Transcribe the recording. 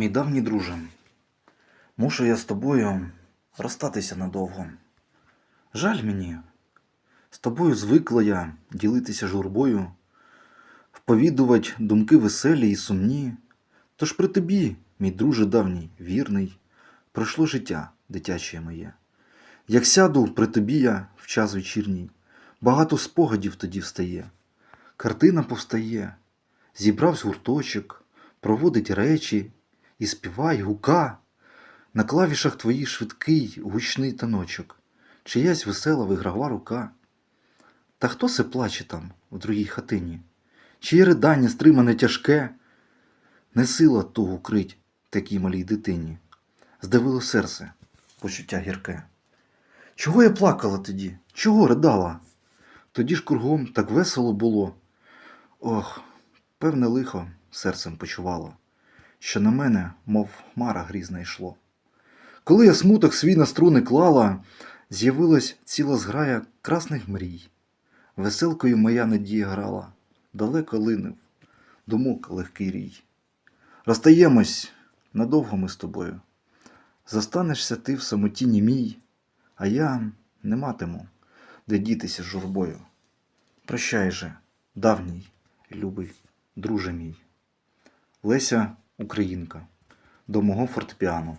Мій давній друже, мушу я з тобою розстатися надовго. Жаль мені, з тобою звикла я ділитися журбою, вповідувати думки веселі і сумні. Тож при тобі, мій друже давній, вірний, пройшло життя дитяче моє. Як сяду при тобі я в час вечірній, багато спогадів тоді встає. Картина повстає, зібравсь гурточок, проводить речі і співай гука. На клавішах твоїй швидкий гучний таночок, чиясь весела виграва рука. Та хто се плаче там в другій хатині? Чиє ридання стримане тяжке, не сила тугу крить такій малій дитині. Здавило серце, почуття гірке. Чого я плакала тоді? Чого ридала? Тоді ж кругом так весело було. Ох, певне лихо серцем почувало, що на мене, мов хмара грізна йшло. Коли я смуток свій на струни клала, з'явилась ціла зграя красних мрій. Веселкою моя надія грала, далеко линув, думок легкий рій. Розстаємось надовго ми з тобою. Застанешся ти в самоті німій, а я не матиму, де дітися журбою. Прощай же, давній, любий, друже мій. Леся Українка до мого фортепіано.